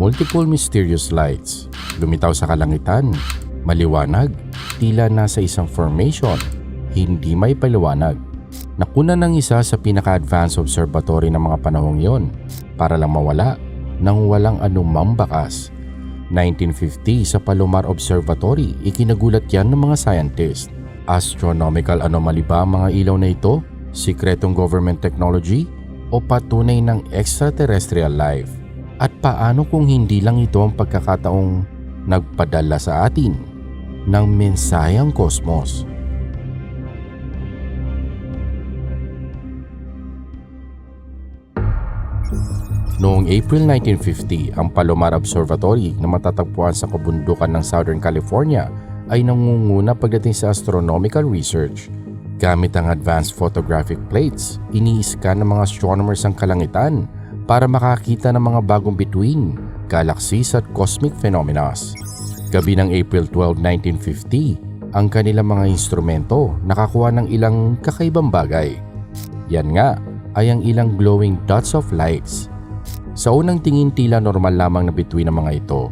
Multiple mysterious lights, lumitaw sa kalangitan, maliwanag, tila nasa isang formation, hindi may paliwanag. Nakuna ng isa sa pinaka-advanced observatory ng mga panahong yon para lang mawala nang walang anumang bakas. 1950 sa Palomar Observatory, ikinagulat yan ng mga scientist. Astronomical anomaly ba ang mga ilaw na ito? Sikretong government technology? O patunay ng extraterrestrial life? At paano kung hindi lang ito ang pagkakataong nagpadala sa atin ng mensaheng kosmos? Noong April 1950, ang Palomar Observatory na matatagpuan sa kabundukan ng Southern California ay nangunguna pagdating sa astronomical research. Gamit ang advanced photographic plates, ini-scan ng mga astronomers ang kalangitan para makakita ng mga bagong bituin, galaxies at cosmic phenomena. Gabi ng April 12, 1950, ang kanilang mga instrumento nakakuha ng ilang kakaibang bagay. Yan nga ay ang ilang glowing dots of lights sa unang tingin tila normal lamang na bituin ng mga ito.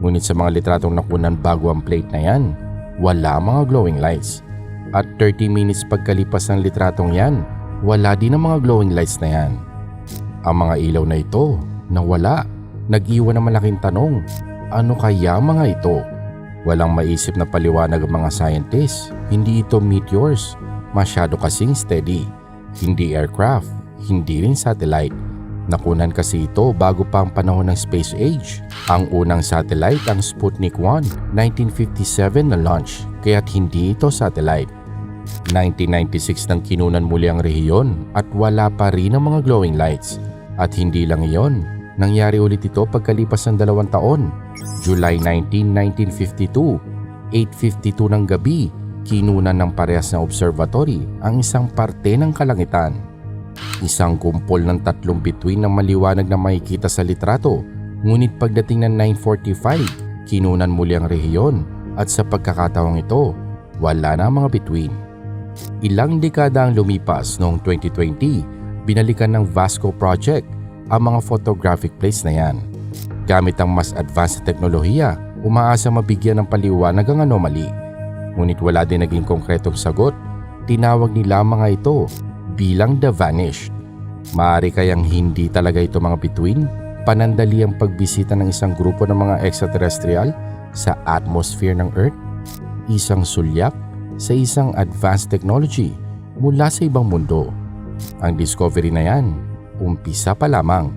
Ngunit sa mga litratong nakunan bago ang plate na yan, wala mga glowing lights. At 30 minutes pagkalipas ng litratong yan, wala din ang mga glowing lights na yan. Ang mga ilaw na ito, nawala. Nag-iwan ng malaking tanong, ano kaya mga ito? Walang maisip na paliwanag ang mga scientists. Hindi ito meteors. Masyado kasing steady. Hindi aircraft. Hindi rin satellite. Nakunan kasi ito bago pa ang panahon ng space age. Ang unang satellite ang Sputnik 1, 1957 na launch, kaya't hindi ito satellite. 1996 nang kinunan muli ang rehiyon at wala pa rin ang mga glowing lights. At hindi lang iyon, nangyari ulit ito pagkalipas ng dalawang taon. July 19, 1952, 8.52 ng gabi, kinunan ng parehas na observatory ang isang parte ng kalangitan. Isang kumpol ng tatlong bituin na maliwanag na makikita sa litrato. Ngunit pagdating ng 9.45, kinunan muli ang rehiyon at sa pagkakataong ito, wala na ang mga bituin. Ilang dekada ang lumipas noong 2020, binalikan ng Vasco Project ang mga photographic plates na yan. Gamit ang mas advanced na teknolohiya, umaasa mabigyan ng paliwanag ang anomaly. Ngunit wala din naging konkretong sagot. Tinawag nila mga ito bilang The Vanished. Maaari kayang hindi talaga ito mga bituin, panandali ang pagbisita ng isang grupo ng mga extraterrestrial sa atmosphere ng Earth, isang sulyap sa isang advanced technology mula sa ibang mundo. Ang discovery na yan, umpisa pa lamang.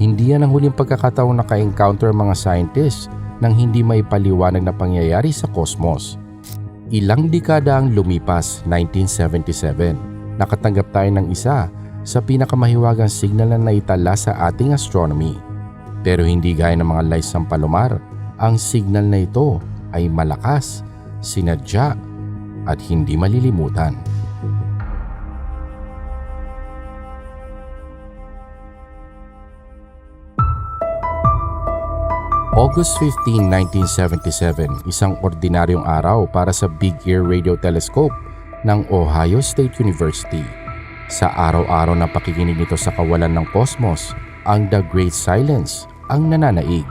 Hindi yan ang huling pagkakataong naka-encounter ang mga scientists ng hindi may paliwanag na pangyayari sa cosmos. Ilang dekada ang lumipas 1977 nakatanggap tayo ng isa sa pinakamahiwagang signal na naitala sa ating astronomy. Pero hindi gaya ng mga lights ng palomar, ang signal na ito ay malakas, sinadya at hindi malilimutan. August 15, 1977, isang ordinaryong araw para sa Big Ear Radio Telescope ng Ohio State University. Sa araw-araw na pakikinig nito sa kawalan ng kosmos, ang The Great Silence ang nananaig.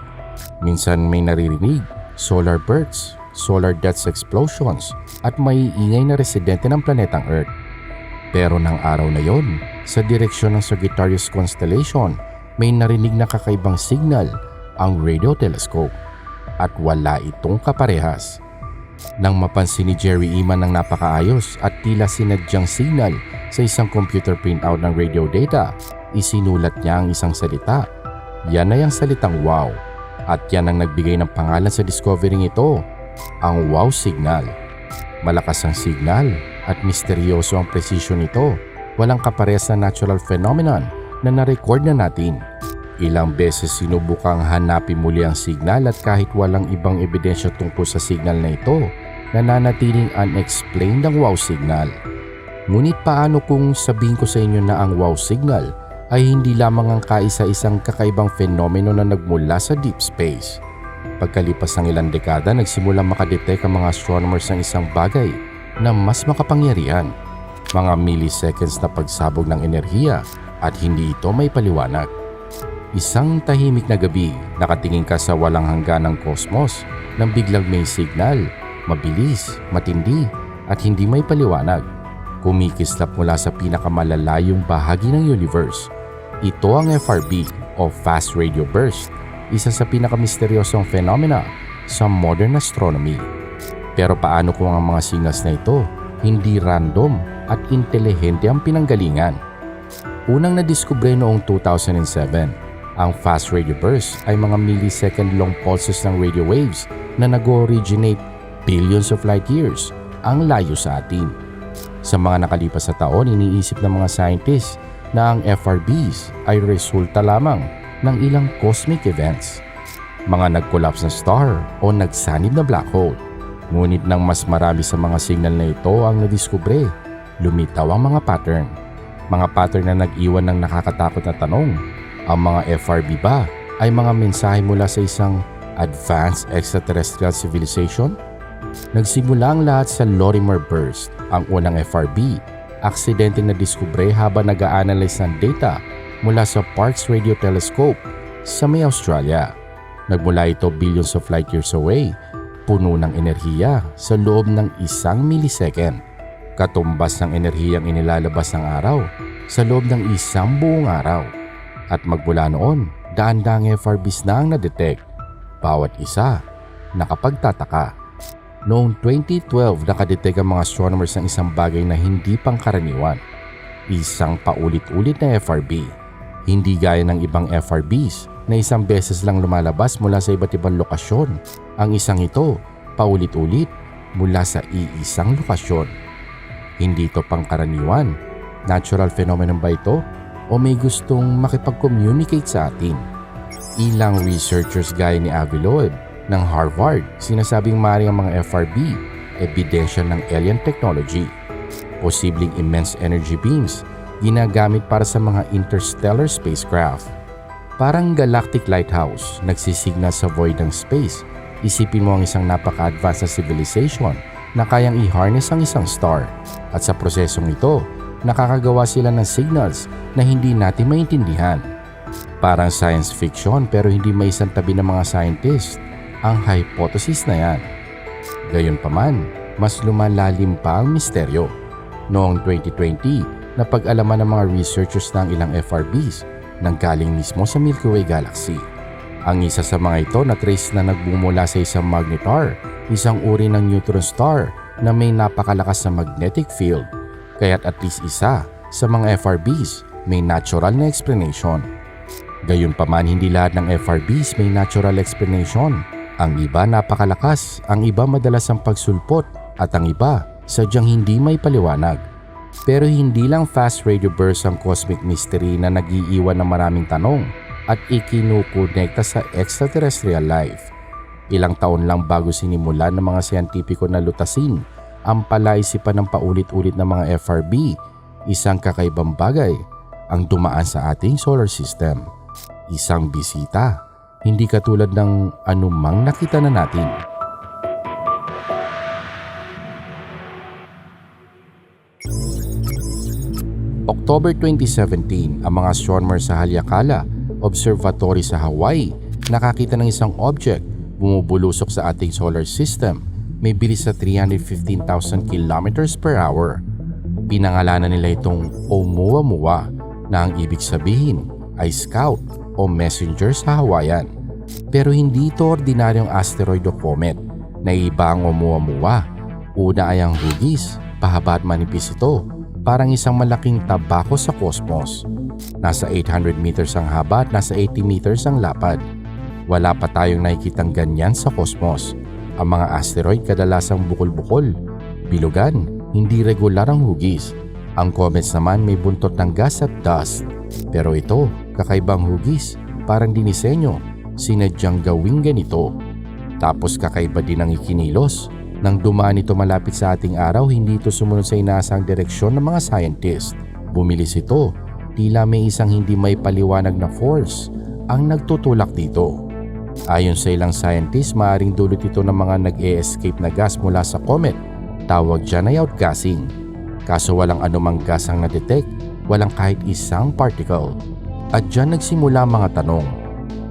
Minsan may naririnig, solar bursts, solar deaths explosions, at may ingay na residente ng planetang Earth. Pero ng araw na yon, sa direksyon ng Sagittarius Constellation, may narinig na kakaibang signal ang radio telescope at wala itong kaparehas. Nang mapansin ni Jerry Iman ng napakaayos at tila sinadyang signal sa isang computer printout ng radio data, isinulat niya ang isang salita. Yan ay ang salitang wow. At yan ang nagbigay ng pangalan sa discovering ito, ang wow signal. Malakas ang signal at misteryoso ang presisyon nito. Walang kaparehas na natural phenomenon na na-record na natin. Ilang beses sinubukang hanapin muli ang signal at kahit walang ibang ebidensya tungkol sa signal na ito, nananatiling unexplained ang wow signal. Ngunit paano kung sabihin ko sa inyo na ang wow signal ay hindi lamang ang kaisa-isang kakaibang fenomeno na nagmula sa deep space? Pagkalipas ng ilang dekada, nagsimulang makadetect ang mga astronomers ng isang bagay na mas makapangyarihan. Mga milliseconds na pagsabog ng enerhiya at hindi ito may paliwanag. Isang tahimik na gabi, nakatingin ka sa walang hangganang kosmos nang biglang may signal, mabilis, matindi at hindi may paliwanag. Kumikislap mula sa pinakamalalayong bahagi ng universe. Ito ang FRB o Fast Radio Burst, isa sa pinakamisteryosong phenomena sa modern astronomy. Pero paano kung ang mga signals na ito hindi random at intelihente ang pinanggalingan? Unang nadiskubre noong 2007, ang fast radio burst ay mga millisecond long pulses ng radio waves na nag-originate billions of light years ang layo sa atin. Sa mga nakalipas na taon, iniisip ng mga scientists na ang FRBs ay resulta lamang ng ilang cosmic events. Mga nag-collapse na star o nagsanib na black hole. Ngunit nang mas marami sa mga signal na ito ang nadiskubre, lumitaw ang mga pattern. Mga pattern na nag-iwan ng nakakatakot na tanong. Ang mga FRB ba ay mga mensahe mula sa isang advanced extraterrestrial civilization? Nagsimula ang lahat sa Lorimer Burst, ang unang FRB, aksidenteng na diskubre habang nag-a-analyze ng data mula sa Parkes Radio Telescope sa may Australia. Nagmula ito billions of light years away, puno ng enerhiya sa loob ng isang millisecond. Katumbas ng enerhiyang inilalabas ng araw sa loob ng isang buong araw. At magmula noon, daan-daang FRBs na ang na-detect. Bawat isa, nakapagtataka. Noong 2012, nakadetect ang mga astronomers ng isang bagay na hindi pangkaraniwan. Isang paulit-ulit na FRB. Hindi gaya ng ibang FRBs na isang beses lang lumalabas mula sa iba't ibang lokasyon. Ang isang ito, paulit-ulit mula sa iisang lokasyon. Hindi ito pangkaraniwan. Natural phenomenon ba ito? O may gustong makipag-communicate sa atin? Ilang researchers gaya ni Avi Loeb ng Harvard sinasabing maaaring ang mga FRB ebidensya ng alien technology. Posibleng immense energy beams ginagamit para sa mga interstellar spacecraft. Parang galactic lighthouse nagsisignal sa void ng space. Isipin mo ang isang napaka-advanced na civilization na kayang i-harness ang isang star. At sa prosesong ito, nakakagawa sila ng signals na hindi natin maintindihan. Parang science fiction pero hindi may isang tabi ng mga scientist ang hypothesis na yan. Gayunpaman, mas lumalalim pa ang misteryo. Noong 2020, napag-alaman ng mga researchers ng ilang FRBs nang galing mismo sa Milky Way Galaxy. Ang isa sa mga ito na trace na nagbumula sa isang magnetar, isang uri ng neutron star na may napakalakas na magnetic field. Kaya't at least isa sa mga FRBs may natural na explanation. Gayunpaman hindi lahat ng FRBs may natural explanation. Ang iba napakalakas, ang iba madalas ang pagsulpot at ang iba sadyang hindi may paliwanag. Pero hindi lang fast radio burst ang cosmic mystery na nag-iiwan ng maraming tanong at ikinukonekta sa extraterrestrial life. Ilang taon lang bago sinimulan ng mga siyentipiko na lutasin ang palaisipan ng paulit-ulit ng mga FRB, isang kakaibang bagay ang dumaan sa ating solar system. Isang bisita, hindi katulad ng anumang nakita na natin. October 2017, ang mga astronomers sa Haleakala Observatory sa Hawaii nakakita ng isang object bumubulusok sa ating solar system may bilis sa 315,000 kilometers per hour. Pinangalanan nila itong Oumuamua na ang ibig sabihin ay scout o messenger sa Hawaiian. Pero hindi ito ordinaryong asteroid o comet na iba ang Oumuamua. Una ay ang hugis, pahaba at manipis ito parang isang malaking tabako sa kosmos. Nasa 800 meters ang haba at nasa 80 meters ang lapad. Wala pa tayong nakikitang ganyan sa kosmos. Ang mga asteroid kadalasang bukol-bukol, bilugan, hindi regular ang hugis. Ang comets naman may buntot ng gas at dust. Pero ito, kakaibang hugis, parang dinisenyo, sinadyang gawing ganito. Tapos kakaiba din ang ikinilos, nang dumaan ito malapit sa ating araw, hindi ito sumunod sa inaasang direksyon ng mga scientist. Bumilis ito, tila may isang hindi may paliwanag na force ang nagtutulak dito. Ayon sa ilang scientist, maaring dulot ito ng mga nag-e-escape na gas mula sa comet. Tawag dyan ay outgassing. Kaso walang anumang gas ang na-detect, walang kahit isang particle. At dyan nagsimula mga tanong.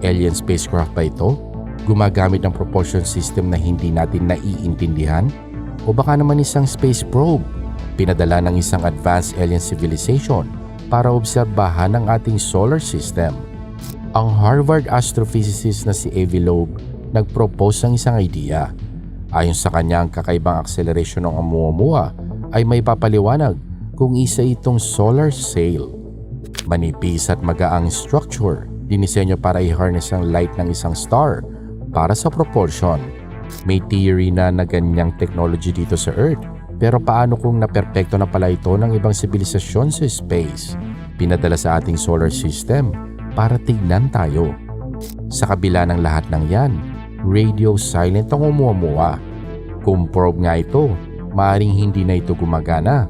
Alien spacecraft ba ito? Gumagamit ng propulsion system na hindi natin naiintindihan? O baka naman isang space probe? Pinadala ng isang advanced alien civilization para obserbahan ang ating solar system. Ang Harvard astrophysicist na si Avi Loeb nag-propose ng isang idea. Ayon sa kanya, ang kakaibang acceleration ng Oumuamua ay may papaliwanag kung isa itong solar sail. Manipis at magaang structure, dinisenyo para i-harness ang light ng isang star para sa propulsion. May theory na na ganyang technology dito sa Earth, pero paano kung naperpekto na pala ito ng ibang sibilisasyon sa space? Pinadala sa ating solar system para tignan tayo. Sa kabila ng lahat ng yan, radio silent ang umuamua. Kung probe nga ito, maaring hindi na ito gumagana.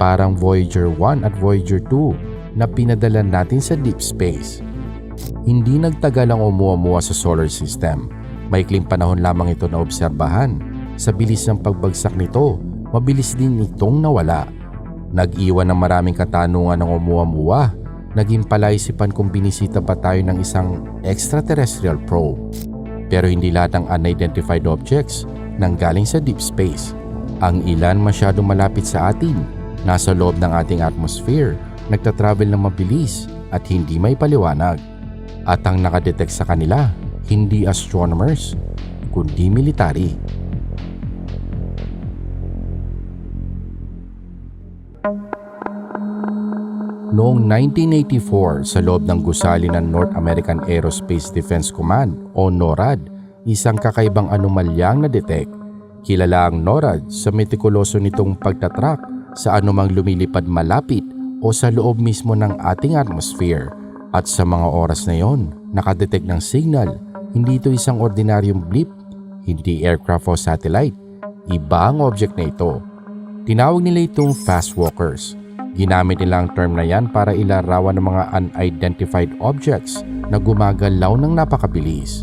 Parang Voyager 1 at Voyager 2 na pinadala natin sa deep space. Hindi nagtagal ang umuamua sa solar system. Maikling panahon lamang ito na obserbahan. Sa bilis ng pagbagsak nito, mabilis din itong nawala. Nag-iwan ng maraming katanungan ng umuamua. Naging palaisipan kung binisita ba tayo ng isang extraterrestrial probe. Pero hindi lahat ng unidentified objects nang galing sa deep space. Ang ilan masyadong malapit sa atin, nasa loob ng ating atmosphere, nagtatravel ng mabilis at hindi may paliwanag. At ang nakadetect sa kanila, hindi astronomers, kundi military. Noong 1984 sa loob ng gusali ng North American Aerospace Defense Command o NORAD, isang kakaibang anomalyang na-detect. Kilala ang NORAD sa metikuloso nitong pagtatrack sa anumang lumilipad malapit o sa loob mismo ng ating atmosphere. At sa mga oras na yon, nakadetect ng signal, hindi ito isang ordinaryong blip, hindi aircraft o satellite. Iba ang object na ito. Tinawag nila itong fast walkers Ginamit nila ang term na yan para ilarawan ng mga unidentified objects na gumagalaw ng napakabilis.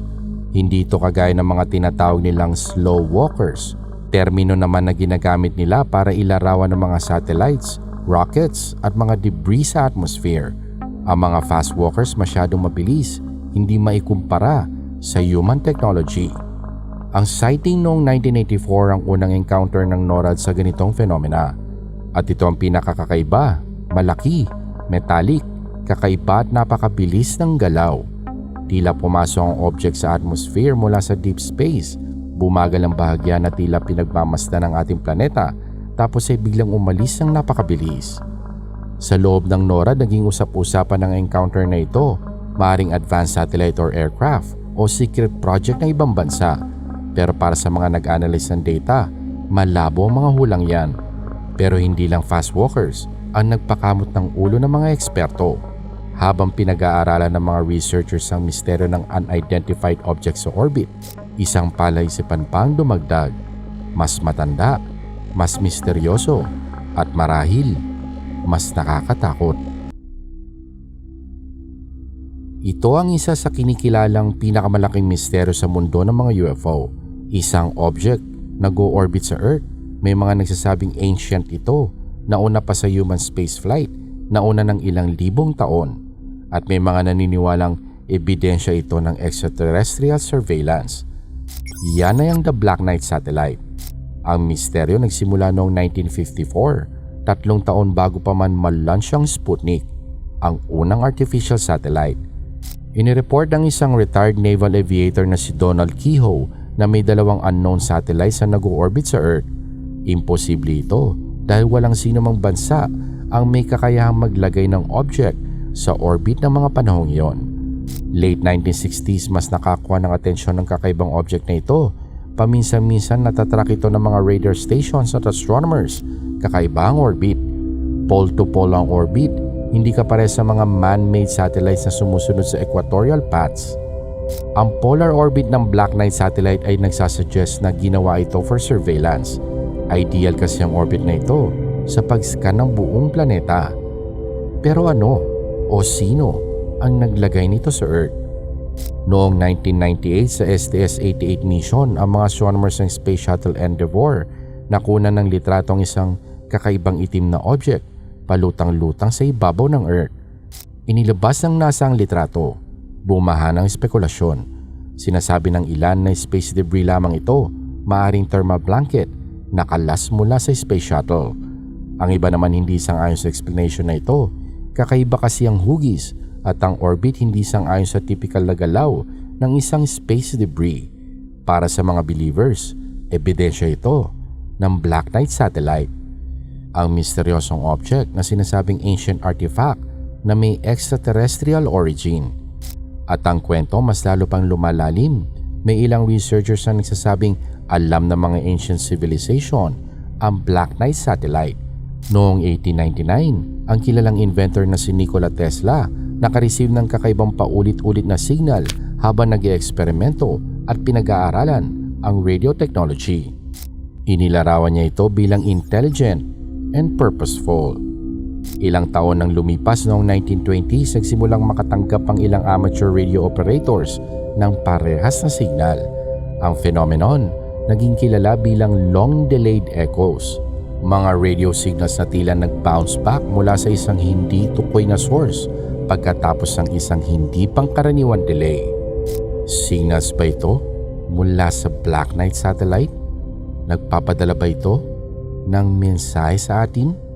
Hindi ito kagaya ng mga tinatawag nilang slow walkers. Termino naman na ginagamit nila para ilarawan ng mga satellites, rockets at mga debris sa atmosphere. Ang mga fast walkers masyadong mabilis, hindi maikumpara sa human technology. Ang sighting noong 1984 ang unang encounter ng NORAD sa ganitong fenomena. At ito ang pinakakakaiba, malaki, metallic, kakaiba at napakabilis ng galaw. Tila pumasok ang object sa atmosphere mula sa deep space. Bumagal ang bahagya na tila pinagmamasdan ng ating planeta tapos ay biglang umalis ng napakabilis. Sa loob ng NORAD naging usap-usapan ng encounter na ito, maaring advanced satellite or aircraft o secret project ng ibang bansa. Pero para sa mga nag-analyze ng data, malabo ang mga hulang yan. Pero hindi lang fast walkers ang nagpakamot ng ulo ng mga eksperto. Habang pinag-aaralan ng mga researchers ang misteryo ng unidentified objects sa orbit, isang palaisipan pang dumagdag. Mas matanda, mas misteryoso, at marahil, mas nakakatakot. Ito ang isa sa kinikilalang pinakamalaking misteryo sa mundo ng mga UFO. Isang object na go-orbit sa Earth. May mga nagsasabing ancient ito, nauna pa sa human spaceflight, nauna ng ilang libong taon. At may mga naniniwalang ebidensya ito ng extraterrestrial surveillance. Yan ay ang The Black Knight Satellite. Ang misteryo nagsimula noong 1954, tatlong taon bago pa man malaunch ang Sputnik, ang unang artificial satellite. Inireport ng isang retired naval aviator na si Donald Kehoe na may dalawang unknown satellites na nag-orbit sa Earth. Imposible ito dahil walang sino mang bansa ang may kakayahang maglagay ng object sa orbit ng mga panahong iyon. Late 1960s mas nakakuha ng atensyon ng kakaibang object na ito. Paminsan-minsan natatrack ito ng mga radar stations at astronomers. Kakaiba ang orbit. Pole to pole ang orbit hindi ka pare sa mga man-made satellites na sumusunod sa equatorial paths. Ang polar orbit ng Black Knight satellite ay nagsasuggest na ginawa ito for surveillance. Ideal kasi ang orbit na ito sa pag-scan ng buong planeta. Pero ano o sino ang naglagay nito sa Earth? Noong 1998 sa STS-88 mission, ang mga astronomers ng Space Shuttle Endeavour nakuna ng litratong isang kakaibang itim na object palutang-lutang sa ibabaw ng Earth. Inilabas ng NASA ang litrato. Bumaha ng spekulasyon. Sinasabi ng ilan na space debris lamang ito, maaring thermal blanket, nakalas mula sa space shuttle. Ang iba naman hindi sang-ayon sa explanation na ito. Kakaiba kasi ang hugis at ang orbit hindi sang-ayon sa typical na galaw ng isang space debris. Para sa mga believers, ebidensya ito ng Black Knight satellite. Ang misteryosong object na sinasabing ancient artifact na may extraterrestrial origin. At ang kwento mas lalo pang lumalalim. May ilang researchers na nagsasabing alam ng mga ancient civilization ang Black Knight satellite. Noong 1899, ang kilalang inventor na si Nikola Tesla nakareceive ng kakaibang paulit-ulit na signal habang nag eksperimento at pinag-aaralan ang radio technology. Inilarawan niya ito bilang intelligent and purposeful. Ilang taon nang lumipas noong 1920s nagsimulang makatanggap ang ilang amateur radio operators ng parehas na signal. Ang phenomenon naging kilala bilang long-delayed echoes. Mga radio signals na tila nag-bounce back mula sa isang hindi tukoy na source pagkatapos ng isang hindi pangkaraniwan delay. Signals ba ito mula sa Black Knight satellite? Nagpapadala ba ito ng mensahe sa atin?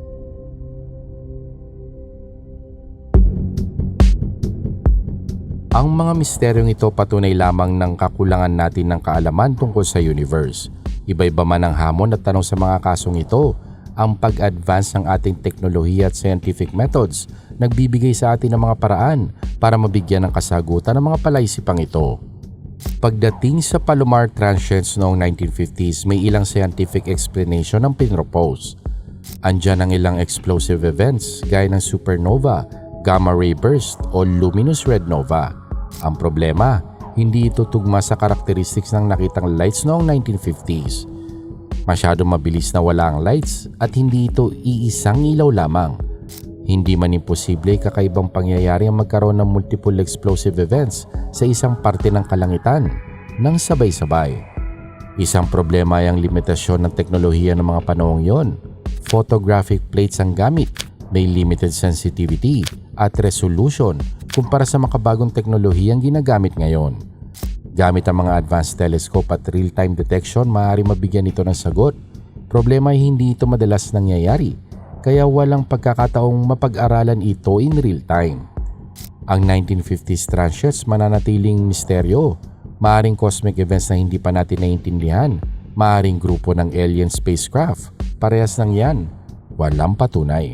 Ang mga misteryong ito patunay lamang ng kakulangan natin ng kaalaman tungkol sa universe. Iba-iba man ang hamon at tanong sa mga kasong ito, ang pag-advance ng ating teknolohiya at scientific methods nagbibigay sa atin ng mga paraan para mabigyan ng kasagutan ng mga palaisipang ito. Pagdating sa Palomar transients noong 1950s, may ilang scientific explanation ang pinropose. Andyan ang ilang explosive events gaya ng supernova, gamma ray burst o luminous red nova. Ang problema, hindi ito tugma sa karakteristics ng nakitang lights noong 1950s. Masyado mabilis na wala ang lights at hindi ito iisang ilaw lamang. Hindi man imposible kakaibang pangyayari ang magkaroon ng multiple explosive events sa isang parte ng kalangitan ng sabay-sabay. Isang problema ay ang limitasyon ng teknolohiya ng mga panahong yon. Photographic plates ang gamit, may limited sensitivity at resolution kumpara sa makabagong teknolohiyang ginagamit ngayon. Gamit ang mga advanced telescope at real-time detection, maaari mabigyan ito ng sagot. Problema ay hindi ito madalas nangyayari, kaya walang pagkakataong mapag-aralan ito in real time. Ang 1950s transients mananatiling misteryo, maaring cosmic events na hindi pa natin naiintindihan, maaring grupo ng alien spacecraft, parehas ng yan, walang patunay.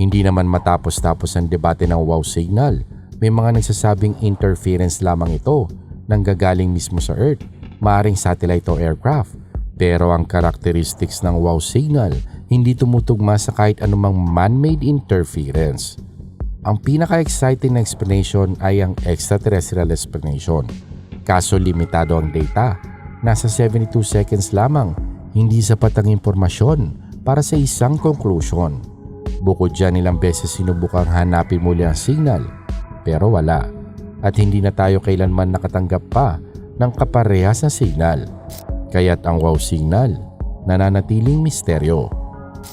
Hindi naman matapos-tapos ang debate ng wow signal may mga nagsasabing interference lamang ito nang gagaling mismo sa Earth, maaring satellite o aircraft. Pero ang characteristics ng wow signal hindi tumutugma sa kahit anumang man-made interference. Ang pinaka-exciting na explanation ay ang extraterrestrial explanation. Kaso limitado ang data. Nasa 72 seconds lamang, hindi sapat ang impormasyon para sa isang conclusion. Bukod dyan ilang beses sinubukang hanapin muli ang signal pero wala at hindi na tayo kailanman nakatanggap pa ng kaparehas na signal. Kaya't ang wow signal nananatiling misteryo.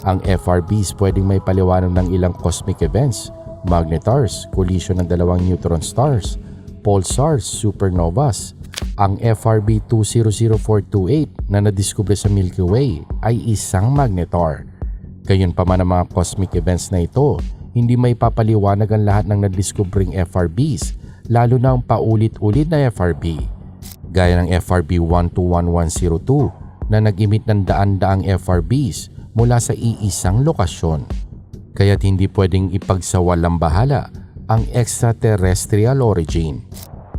Ang FRBs pwedeng may paliwanag ng ilang cosmic events, magnetars, collision ng dalawang neutron stars, pulsars, supernovas. Ang FRB 200428 na nadiskubre sa Milky Way ay isang magnetar. Gayon pa man ang mga cosmic events na ito hindi may papaliwanag ang lahat ng nadiskubring FRBs, lalo na ang paulit-ulit na FRB. Gaya ng FRB 121102 na nag-emit ng daan-daang FRBs mula sa iisang lokasyon. Kaya't hindi pwedeng ipagsawalang bahala ang extraterrestrial origin.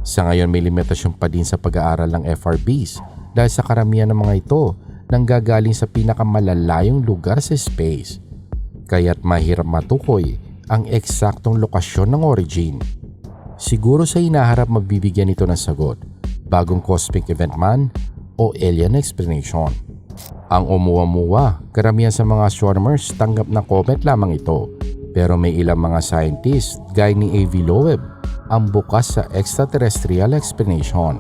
Sa ngayon may limitasyon pa din sa pag-aaral ng FRBs dahil sa karamihan ng mga ito nang gagaling sa pinakamalalayong lugar sa space kaya't mahirap matukoy ang eksaktong lokasyon ng origin. Siguro sa inaharap mabibigyan ito ng sagot, bagong cosmic event man o alien explanation. Ang umuwa-muwa, karamihan sa mga astronomers tanggap na comet lamang ito. Pero may ilang mga scientists gaya ni A.V. Loeb ang bukas sa extraterrestrial explanation.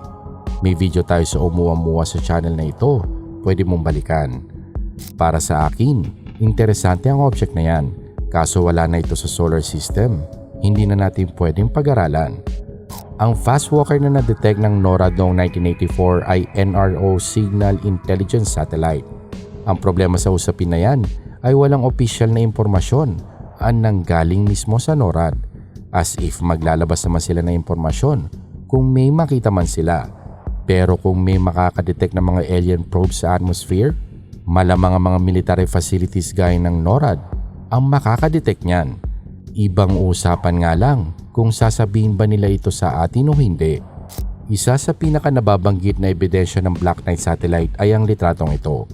May video tayo sa umuwa-muwa sa channel na ito, pwede mong balikan. Para sa akin, Interesante ang object na yan, kaso wala na ito sa solar system. hindi na natin pwedeng pag-aralan. Ang fast walker na na-detect ng NORAD noong 1984 ay NRO Signal Intelligence Satellite. Ang problema sa usapin na yan ay walang opisyal na impormasyon ang nanggaling mismo sa NORAD as if maglalabas naman sila ng impormasyon kung may makita man sila. Pero kung may makakadetect ng mga alien probes sa atmosphere, malamang ang mga military facilities gaya ng NORAD ang makakadetect niyan. Ibang usapan nga lang kung sasabihin ba nila ito sa atin o hindi. Isa sa pinaka nababanggit na ebidensya ng Black Knight satellite ay ang litratong ito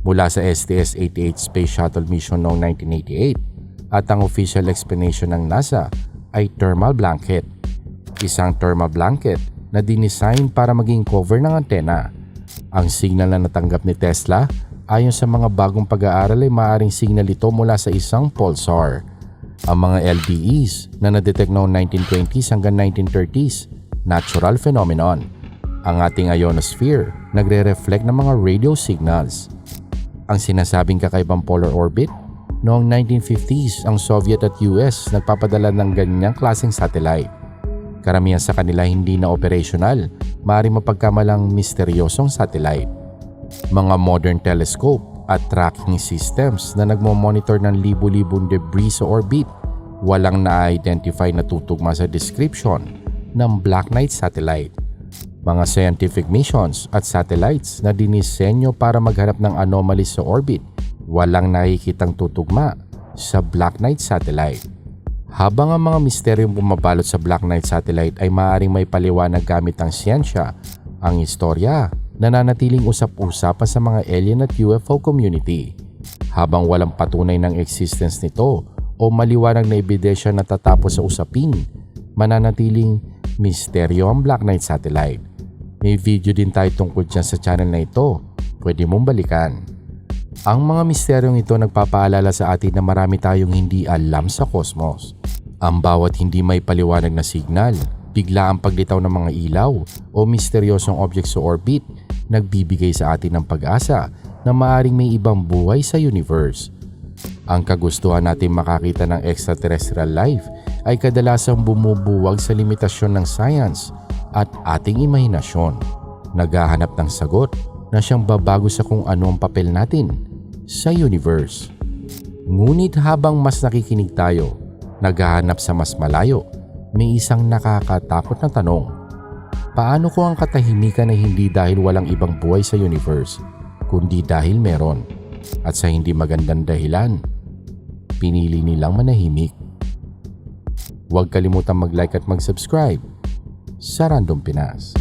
mula sa STS-88 Space Shuttle mission noong 1988 at ang official explanation ng NASA ay thermal blanket. Isang thermal blanket na dinesign para maging cover ng antena. Ang signal na natanggap ni Tesla ayon sa mga bagong pag-aaral ay maaaring signal ito mula sa isang pulsar. Ang mga LDEs na nadetect noong 1920s hanggang 1930s, natural phenomenon. Ang ating ionosphere nagre-reflect ng mga radio signals. Ang sinasabing kakaibang polar orbit, noong 1950s ang Soviet at US nagpapadala ng ganyang klaseng satellite. Karamihan sa kanila hindi na operational, maaaring mapagkamalang misteryosong satellite. Mga modern telescope at tracking systems na nagmo-monitor ng libu-libong debris sa orbit, walang na-identify na tutugma sa description ng Black Knight satellite. Mga scientific missions at satellites na dinisenyo para maghanap ng anomalies sa orbit, walang nakikitang tutugma sa Black Knight satellite. Habang ang mga misteryong bumabalot sa Black Knight satellite ay maaaring may paliwanag gamit ang siyensya, ang istorya nananatiling usap-usapan sa mga alien at UFO community. Habang walang patunay ng existence nito o maliwanag na ebidensya na tatapos sa usapin, mananatiling misteryo ang Black Knight satellite. May video din tayo tungkol dyan sa channel na ito. Pwede mong balikan. Ang mga misteryong ito nagpapaalala sa atin na marami tayong hindi alam sa kosmos. Ang bawat hindi may paliwanag na signal, bigla ang paglitaw ng mga ilaw o misteryosong object sa orbit nagbibigay sa atin ng pag-asa na maaring may ibang buhay sa universe. Ang kagustuhan natin makakita ng extraterrestrial life ay kadalasang bumubuwag sa limitasyon ng science at ating imahinasyon. Naghahanap ng sagot na siyang babago sa kung ano ang papel natin sa universe. Ngunit habang mas nakikinig tayo, naghahanap sa mas malayo, may isang nakakatakot na tanong. Paano ko ang katahimikan ay hindi dahil walang ibang buhay sa universe, kundi dahil meron? At sa hindi magandang dahilan, pinili nilang manahimik. Huwag kalimutang mag-like at mag-subscribe sa Random Pinas.